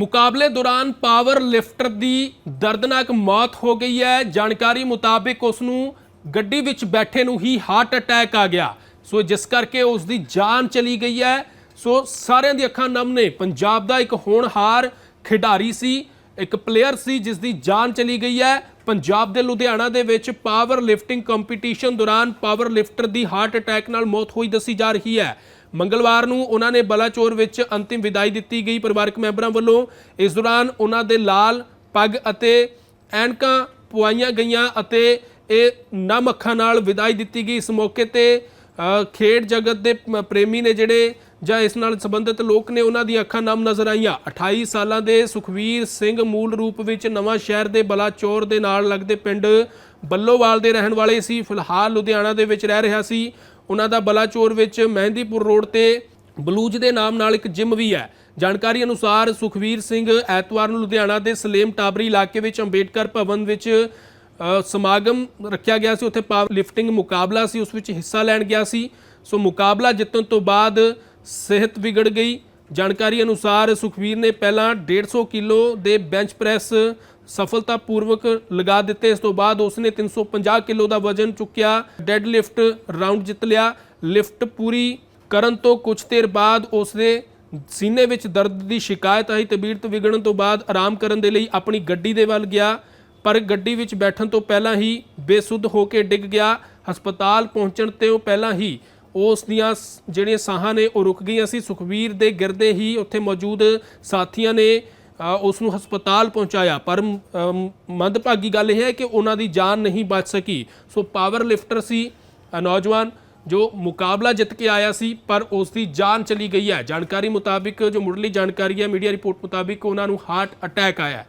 ਮੁਕਾਬਲੇ ਦੌਰਾਨ power lifter ਦੀ ਦਰਦਨਾਕ ਮੌਤ ਹੋ ਗਈ ਹੈ। ਜਾਣਕਾਰੀ ਮੁਤਾਬਿਕ ਉਸ ਨੂੰ ਗੱਡੀ ਵਿੱਚ ਬੈਠੇ ਨੂੰ ਹੀ ਹਾਰਟ ਅਟੈਕ ਆ ਗਿਆ। ਸੋ ਜਿਸ ਕਰਕੇ ਉਸ ਦੀ ਜਾਨ ਚਲੀ ਗਈ ਹੈ। ਸੋ ਸਾਰਿਆਂ ਦੀ ਅੱਖਾਂ ਨਮ ਨੇ ਪੰਜਾਬ ਦਾ ਇੱਕ ਹੋਣਹਾਰ ਖਿਡਾਰੀ ਸੀ, ਇੱਕ ਪਲੇਅਰ ਸੀ ਜਿਸ ਦੀ ਜਾਨ ਚਲੀ ਗਈ ਹੈ। ਪੰਜਾਬ ਦੇ ਲੁਧਿਆਣਾ ਦੇ ਵਿੱਚ ਪਾਵਰ ਲਿਫਟਿੰਗ ਕੰਪੀਟੀਸ਼ਨ ਦੌਰਾਨ ਪਾਵਰ ਲਿਫਟਰ ਦੀ ਹਾਰਟ ਅਟੈਕ ਨਾਲ ਮੌਤ ਹੋਈ ਦੱਸੀ ਜਾ ਰਹੀ ਹੈ। ਮੰਗਲਵਾਰ ਨੂੰ ਉਹਨਾਂ ਨੇ ਬਲਾਚੌਰ ਵਿੱਚ ਅੰਤਿਮ ਵਿਦਾਈ ਦਿੱਤੀ ਗਈ ਪਰਿਵਾਰਕ ਮੈਂਬਰਾਂ ਵੱਲੋਂ। ਇਸ ਦੌਰਾਨ ਉਹਨਾਂ ਦੇ ਲਾਲ ਪੱਗ ਅਤੇ ਐਨਕਾਂ ਪੁਆਈਆਂ ਗਈਆਂ ਅਤੇ ਇਹ ਨਮ ਅੱਖਾਂ ਨਾਲ ਵਿਦਾਈ ਦਿੱਤੀ ਗਈ। ਇਸ ਮੌਕੇ ਤੇ ਖੇਡ ਜਗਤ ਦੇ ਪ੍ਰੇਮੀ ਨੇ ਜਿਹੜੇ ਜਾਂ ਇਸ ਨਾਲ ਸੰਬੰਧਿਤ ਲੋਕ ਨੇ, ਉਹਨਾਂ ਦੀਆਂ ਅੱਖਾਂ ਨਮ ਨਜ਼ਰ ਆਈਆਂ। 28 ਸਾਲਾਂ ਦੇ ਸੁਖਵੀਰ ਸਿੰਘ ਮੂਲ ਰੂਪ ਵਿੱਚ ਨਵਾਂ ਸ਼ਹਿਰ ਦੇ ਬਲਾਚੌਰ ਦੇ ਨਾਲ ਲੱਗਦੇ ਪਿੰਡ ਬੱਲੋਵਾਲ ਦੇ ਰਹਿਣ ਵਾਲੇ ਸੀ। ਫਿਲਹਾਲ ਲੁਧਿਆਣਾ ਦੇ ਵਿੱਚ ਰਹਿ ਰਿਹਾ ਸੀ। ਉਹਨਾਂ ਦਾ ਬਲਾਚੌਰ ਵਿੱਚ ਮਹਿੰਦੀਪੁਰ ਰੋਡ ਤੇ ਬਲੂਜ ਦੇ ਨਾਮ ਨਾਲ ਇੱਕ ਜਿਮ ਵੀ ਹੈ। ਜਾਣਕਾਰੀ ਅਨੁਸਾਰ ਸੁਖਵੀਰ ਸਿੰਘ ਐਤਵਾਰ ਨੂੰ ਲੁਧਿਆਣਾ ਦੇ ਸਲੇਮ ਟਾਬਰੀ ਇਲਾਕੇ ਵਿੱਚ ਅੰਬੇਡਕਰ ਭਵਨ ਵਿੱਚ ਸਮਾਗਮ ਰੱਖਿਆ ਗਿਆ ਸੀ। ਉੱਥੇ ਪਾਵਰ ਲਿਫਟਿੰਗ ਮੁਕਾਬਲਾ ਸੀ, ਉਸ ਵਿੱਚ ਹਿੱਸਾ ਲੈਣ ਗਿਆ ਸੀ। ਸੋ ਮੁਕਾਬਲਾ ਜਿੱਤਣ ਤੋਂ ਬਾਅਦ ਸਿਹਤ ਵਿਗੜ ਗਈ। ਜਾਣਕਾਰੀ ਅਨੁਸਾਰ ਸੁਖਵੀਰ ਨੇ ਪਹਿਲਾਂ 150 ਕਿਲੋ ਦੇ ਬੈਂਚ ਪ੍ਰੈਸ ਸਫਲਤਾਪੂਰਵਕ ਲਗਾ ਦਿੱਤੇ। ਇਸ ਤੋਂ ਬਾਅਦ ਉਸਨੇ 350 ਕਿਲੋ ਦਾ ਵਜ਼ਨ ਚੁੱਕਿਆ ਡੈੱਡ ਲਿਫਟ ਰਾਉਂਡ ਜਿੱਤ ਲਿਆ। ਲਿਫਟ ਪੂਰੀ ਕਰਨ ਤੋਂ ਕੁਝ ਦੇਰ ਬਾਅਦ ਉਸਦੇ ਸੀਨੇ ਵਿੱਚ ਦਰਦ ਦੀ ਸ਼ਿਕਾਇਤ ਆਈ ਤਬੀਅਤ ਵਿਗੜਨ ਤੋਂ ਬਾਅਦ ਆਰਾਮ ਕਰਨ ਦੇ ਲਈ ਆਪਣੀ ਗੱਡੀ ਦੇ ਵੱਲ ਗਿਆ। ਪਰ ਗੱਡੀ ਵਿੱਚ ਬੈਠਣ ਤੋਂ ਪਹਿਲਾਂ ਹੀ ਬੇਸੁੱਧ ਹੋ ਕੇ ਡਿੱਗ ਗਿਆ। ਹਸਪਤਾਲ ਪਹੁੰਚਣ ਤੋਂ ਪਹਿਲਾਂ ਹੀ ਉਸ ਦੀਆਂ ਸ- ਜਿਹੜੀਆਂ ਸਾਹਾਂ ਨੇ ਉਹ ਰੁਕ ਗਈਆਂ ਸੀ। ਸੁਖਵੀਰ ਦੇ ਗਿਰਦੇ ਹੀ ਉੱਥੇ ਮੌਜੂਦ ਸਾਥੀਆਂ ਨੇ ਅ, ਉਸ ਨੂੰ ਹਸਪਤਾਲ ਪਹੁੰਚਾਇਆ। ਪਰ ਮੰਦਭਾਗੀ ਗੱਲ ਇਹ ਹੈ ਕਿ ਉਹਨਾਂ ਦੀ ਜਾਨ ਨਹੀਂ ਬਚ ਸਕੀ। ਸੋ ਪਾਵਰ ਲਿਫਟਰ ਸੀ ਨੌਜਵਾਨ ਜੋ ਮੁਕਾਬਲਾ ਜਿੱਤ ਕੇ ਆਇਆ ਸੀ ਪਰ ਉਸ ਦੀ ਜਾਨ ਚਲੀ ਗਈ ਹੈ। ਜਾਣਕਾਰੀ ਮੁਤਾਬਿਕ ਜੋ ਮੁੱਢਲੀ ਜਾਣਕਾਰੀ ਹੈ ਮੀਡੀਆ ਰਿਪੋਰਟ ਮੁਤਾਬਿਕ ਉਹਨਾਂ ਨੂੰ ਹਾਰਟ ਅਟੈਕ ਆਇਆ